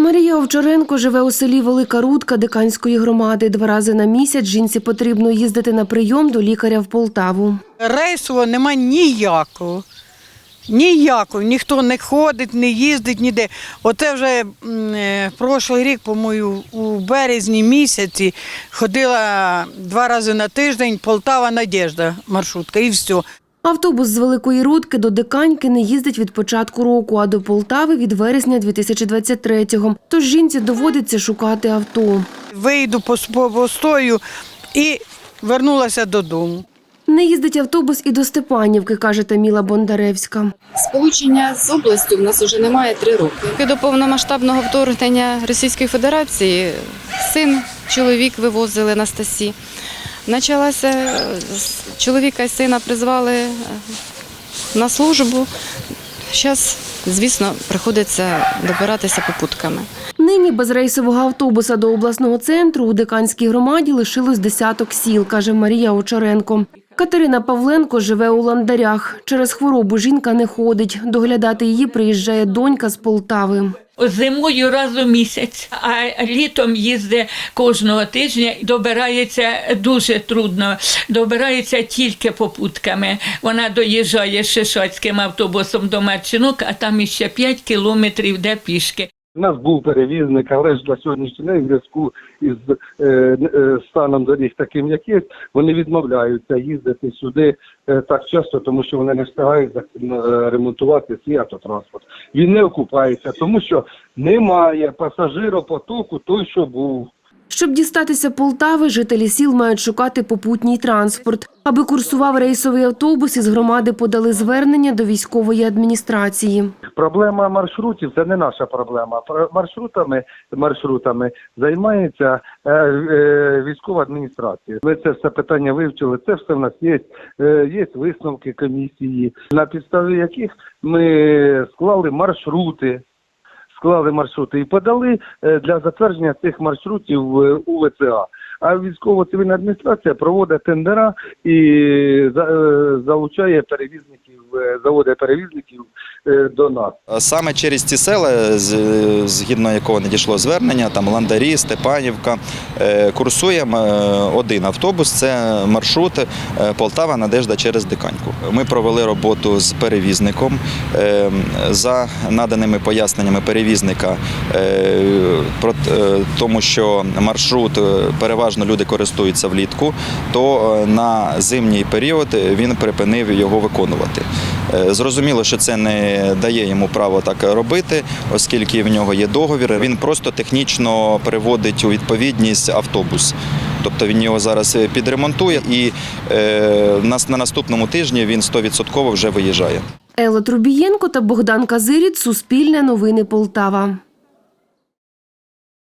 Марія Овчаренко живе у селі Велика Рудка Диканської громади. Два рази на місяць жінці потрібно їздити на прийом до лікаря в Полтаву. Рейсового нема ніякого. Ніякого. Ніхто не ходить, не їздить ніде. Оце вже е, прошлий рік, по-моєму, у березні місяці ходила два рази на тиждень Полтава Надежда маршрутка і все. Автобус з Великої Рудки до Диканьки не їздить від початку року, а до Полтави від вересня 2023-го. Тож жінці доводиться шукати авто. Вийду по, по постою і вернулася додому. Не їздить автобус і до Степанівки, каже Таміла Бондаревська. Сполучення з областю в нас вже немає три роки. До повномасштабного вторгнення Російської Федерації син, чоловік вивозили на стасі. Почалася чоловіка і сина призвали е, на службу. Зараз, звісно, приходиться добиратися попутками. Нині без рейсового автобуса до обласного центру у Диканській громаді лишилось десяток сіл, каже Марія Очаренко. Катерина Павленко живе у Ландарях. Через хворобу жінка не ходить. Доглядати її приїжджає донька з Полтави. Зимою раз у місяць, а літом їздить кожного тижня. Добирається дуже трудно. Добирається тільки попутками. Вона доїжджає Шишацьким автобусом до Марчинок, а там іще 5 кілометрів де пішки. У нас був перевізник, але ж на сьогоднішній день в зв'язку із е, е, станом доріг таким, як є, вони відмовляються їздити сюди е, так часто, тому що вони не встигають е, ремонтувати свій автотранспорт. Він не окупається, тому що немає пасажиропотоку той, що був. Щоб дістатися Полтави, жителі сіл мають шукати попутній транспорт. Аби курсував рейсовий автобус, із громади подали звернення до військової адміністрації. Проблема маршрутів це не наша проблема. Про- Маршрутами маршрутами займається е, е, військова адміністрація. Ми це все питання вивчили. Це все в нас є. Е, є висновки комісії, на підставі яких ми склали маршрути. Склали маршрути і подали е, для затвердження цих маршрутів е, у ВЦА. А військово-цивільна адміністрація проводить тендера і е, залучає перевізників, е, заводить перевізників е, до нас. Саме через ці села, згідно якого надійшло звернення, там Ландарі, Степанівка, курсує м, е, один автобус. Це маршрут Полтава Надежда через Диканьку. Ми провели роботу з перевізником. За наданими поясненнями перевізника, про тому що маршрут е, переважно люди користуються влітку, то е, на зимній період він припинив його виконувати. Е, Зрозуміло, що це не дає йому право так робити, оскільки в нього є договір. Він просто технічно приводить у відповідність автобус. Тобто він його зараз підремонтує і е, на наступному тижні він 100% вже виїжджає. Елла Трубієнко та Богдан Казиріт. Суспільне новини Полтава.